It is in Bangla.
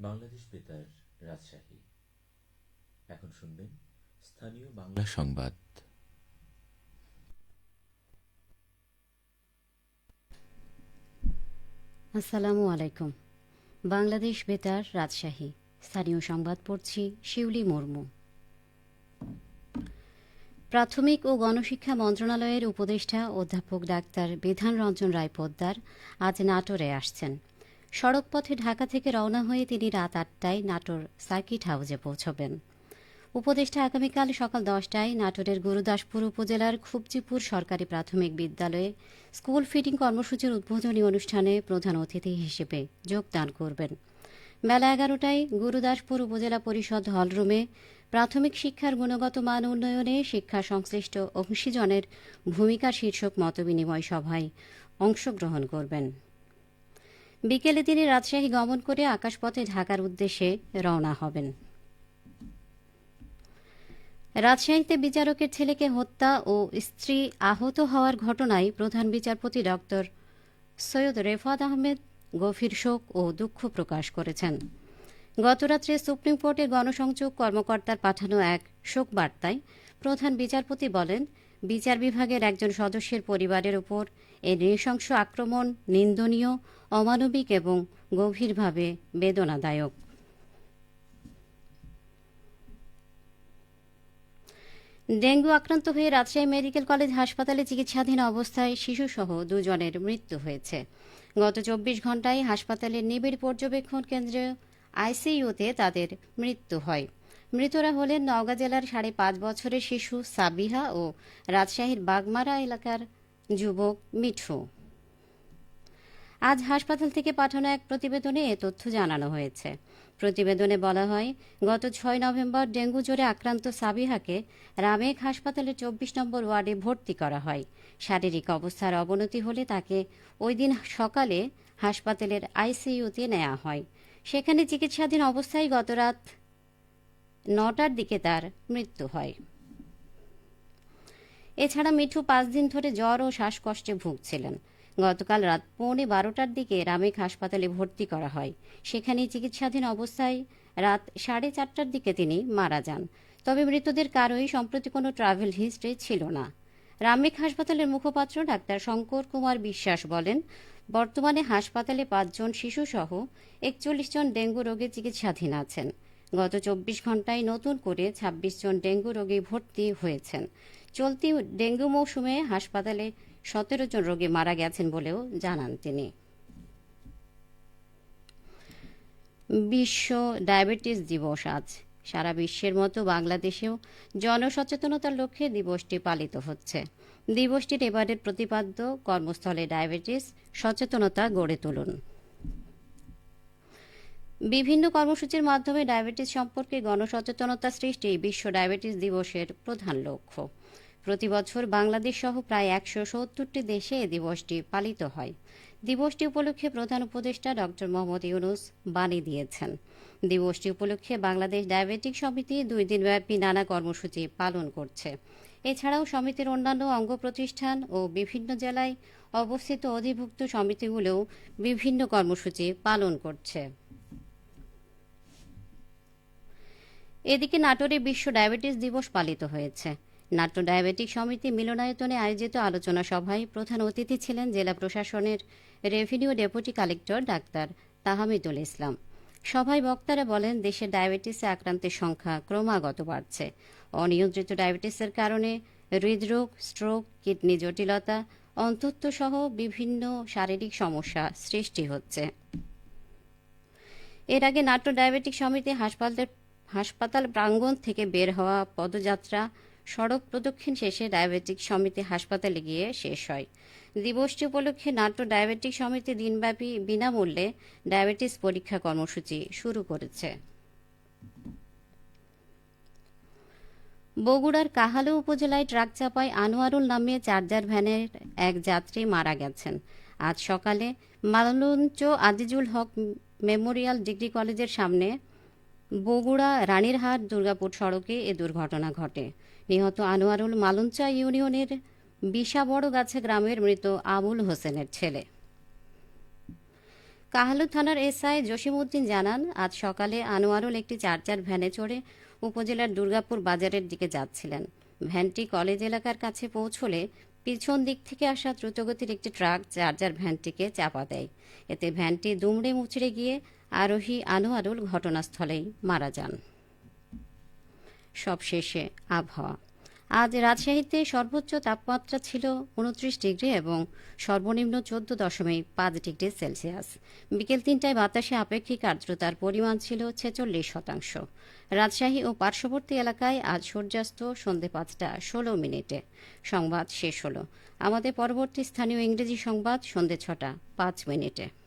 বাংলাদেশ বেতার, রাজশাহী। এখন শুনবেন স্থানীয় বাংলা সংবাদ। আসসালামু আলাইকুম। বাংলাদেশ বেতার, রাজশাহী। স্থানীয় সংবাদ পড়ছি শিউলি মুর্মু। প্রাথমিক ও গণশিক্ষা মন্ত্রণালয়ের উপদেষ্টা অধ্যাপক ডাক্তার বিধান রঞ্জন রায় পোদ্দার আজ নাটোরে আসছেন। সড়কপথে ঢাকা থেকে রওনা হয়ে তিনি রাত আটটায় নাটোর সার্কিট হাউসে পৌঁছবেন। উপদেষ্টা আগামীকাল সকাল দশটায় নাটোরের গুরুদাসপুর উপজেলার খুবজিপুর সরকারি প্রাথমিক বিদ্যালয়ে স্কুল ফিটিং কর্মসূচির উদ্বোধনী অনুষ্ঠানে প্রধান অতিথি হিসেবে যোগদান করবেন। বেলা এগারোটায় গুরুদাসপুর উপজেলা পরিষদ হলরুমে প্রাথমিক শিক্ষার গুণগত মান উন্নয়নে শিক্ষা সংশ্লিষ্ট অংশীজনের ভূমিকা শীর্ষক মতবিনিময় সভায় অংশগ্রহণ করবেন। বিকেলে তিনি রাজশাহী গমন করে আকাশপথে ঢাকার উদ্দেশ্যে রওনা হবেন। রাজশাহীতে বিচারকের ছেলেকে হত্যা ও স্ত্রী আহত হওয়ার ঘটনায় প্রধান বিচারপতি ডক্টর সৈয়দ রেফাত আহমেদ গভীর শোক ও দুঃখ প্রকাশ করেছেন। গতরাত্রে সুপ্রিম কোর্টের গণসংযোগ কর্মকর্তার পাঠানো এক শোক বার্তায় প্রধান বিচারপতি বলেন বিচার বিভাগের একজন সদস্যের পরিবারের উপর এই নৃশংস আক্রমণ নিন্দনীয়, অমানবিক এবং গভীরভাবে বেদনাদায়ক। ডেঙ্গু আক্রান্ত হয়ে রাজশাহী মেডিকেল কলেজ হাসপাতালে চিকিৎসাধীন অবস্থায় শিশুসহ দুজনের মৃত্যু হয়েছে। গত চব্বিশ ঘন্টায় হাসপাতালের নিবিড় পর্যবেক্ষণ কেন্দ্রে আইসিইউতে তাদের মৃত্যু হয়। মৃতরা হলেন নওগাঁ জেলার সাড়ে পাঁচ বছরের শিশু সাবিহা ও রাজশাহীর বাগমারা এলাকার যুবক মিঠু। আজ হাসপাতাল থেকে পাঠানো এক প্রতিবেদনে এ তথ্য জানানো হয়েছে। প্রতিবেদনে বলা হয়, গত ছয় নভেম্বর ডেঙ্গু জ্বরে আক্রান্ত সাবিহাকে রামেক হাসপাতালের চব্বিশ নম্বর ওয়ার্ডে ভর্তি করা হয়। শারীরিক অবস্থার অবনতি হলে তাকে ওই দিন সকালে হাসপাতালের আইসিইউতে নেওয়া হয়। সেখানে চিকিৎসাধীন অবস্থায় গতরাত নটার দিকে তার মৃত্যু হয়। এছাড়া মিঠু পাঁচ দিন ধরে জ্বর ও শ্বাসকষ্টে ভুগছিলেন। গতকাল রাত পৌনে বারোটার দিকে রামেক হাসপাতালে ভর্তি করা হয়। সেখানে চিকিৎসাধীন অবস্থায় রাত সাড়ে চারটার দিকে তিনি মারা যান। তবে মৃতদের কারোই সম্প্রতি কোনো ট্রাভেল হিস্ট্রি ছিল না। রামেক হাসপাতালের মুখপাত্র ডাক্তার শঙ্কর কুমার বিশ্বাস বলেন, বর্তমানে হাসপাতালে পাঁচজন শিশুসহ একচল্লিশ জন ডেঙ্গু রোগে চিকিৎসাধীন আছেন। গত চব্বিশ ঘন্টায় নতুন করে ২৬ জন ডেঙ্গু রোগী ভর্তি হয়েছেন। চলতি ডেঙ্গু মৌসুমে হাসপাতালে সতেরো জন রোগী মারা গেছেন বলেও জানান তিনি। বিশ্ব ডায়াবেটিস দিবস আজ। সারা বিশ্বের মতো বাংলাদেশেও জনসচেতনতার লক্ষ্যে দিবসটি পালিত হচ্ছে। দিবসটির এবারের প্রতিপাদ্য কর্মস্থলে ডায়াবেটিস সচেতনতা গড়ে তুলুন। বিভিন্ন কর্মসূচির মাধ্যমে ডায়াবেটিস সম্পর্কে গণসচেতনতা সৃষ্টি বিশ্ব ডায়াবেটিস দিবসের প্রধান লক্ষ্য। প্রতি বছর বাংলাদেশ সহ প্রায় একশো সত্তরটি দেশে এ দিবসটি পালিত হয়। দিবসটি উপলক্ষে প্রধান উপদেষ্টা ডক্টর মোহাম্মদ ইউনুস বাণী দিয়েছেন। দিবসটি উপলক্ষে বাংলাদেশ ডায়াবেটিক সমিতি দুই দিনব্যাপী নানা কর্মসূচি পালন করছে। এছাড়াও সমিতির অন্যান্য অঙ্গ প্রতিষ্ঠান ও বিভিন্ন জেলায় অবস্থিত অধিভুক্ত সমিতিগুলোও বিভিন্ন কর্মসূচি পালন করছে। এদিকে নাটোরে বিশ্ব ডায়াবেটিস দিবস পালিত হয়েছে। নাট্য ডায়াবেটিক সমিতি মিলনায়তনে আয়োজিত আলোচনা সভায় প্রধান অতিথি ছিলেন জেলা প্রশাসনের revenue deputy collector doctor Tahamidul Islam. সভায় বক্তারা বলেন, দেশে ডায়াবেটিসে আক্রান্তের সংখ্যা ক্রমাগত বাড়ছে। অনিয়ন্ত্রিত ডায়াবেটিসের কারণে হৃদরোগ, স্ট্রোক, কিডনি জটিলতা অন্তত্ব সহ বিভিন্ন শারীরিক সমস্যা সৃষ্টি হচ্ছে। এর আগে নাট্য ডায়াবেটিক সমিতি হাসপাতালের হাসপাতাল প্রাঙ্গণ থেকে বের হওয়া পদযাত্রা সড়ক প্রদক্ষিণ শেষে ডায়াবেটিক সমিতি হাসপাতালে গিয়ে শেষ হয়। দিবসটি উপলক্ষে নাট্য ডায়াবেটিক সমিতি দিনব্যাপী বিনামূল্যে ডায়াবেটিস পরীক্ষা কর্মসূচি শুরু করেছে। বগুড়ার কাহালু উপজেলায় ট্রাক চাপায় আনোয়ারুল নামে চার্জার ভ্যানের এক যাত্রী মারা গেছেন। আজ সকালে মালঞ্চ আজিজুল হক মেমোরিয়াল ডিগ্রি কলেজের সামনে বগুড়া রানীরহাট দুর্গাপুর সড়কে এ দুর্ঘটনা ঘটে। নিহত আনোয়ারুল মালুঞ্চা ইউনিয়নের বিশাবড় গাছে গ্রামের মৃত আবুল হোসেনের ছেলে। কাহালু থানার এসআই জসিমউদ্দিন জানান, আজ সকালে আনোয়ারুল একটি চার্জার ভ্যানে চড়ে উপজেলার দুর্গাপুর বাজারের দিকে যাচ্ছিলেন। ভ্যানটি কলেজ এলাকার কাছে পৌঁছলে পিছন দিক থেকে আসা দ্রুতগতির একটি ট্রাক চার্জার ভ্যানটিকে চাপা দেয়। এতে ভ্যানটি দুমড়ে মুচড়ে গিয়ে আরোহী আনোয়ারুল ঘটনাস্থলেই মারা যান। সবশেষে আবহাওয়া। আজ রাজশাহীতে সর্বোচ্চ তাপমাত্রা ছিল উনত্রিশ ডিগ্রি এবং সর্বনিম্ন চোদ্দ দশমিক পাঁচ ডিগ্রি সেলসিয়াস। বিকেল তিনটায় বাতাসে আপেক্ষিক আর্দ্রতার পরিমাণ ছিল ছেচল্লিশ শতাংশ। রাজশাহী ও পার্শ্ববর্তী এলাকায় আজ সূর্যাস্ত সন্ধে পাঁচটা ষোলো মিনিটে। সংবাদ শেষ হলো। আমাদের পরবর্তী স্থানীয় ইংরেজি সংবাদ সন্ধে ছটা পাঁচ মিনিটে।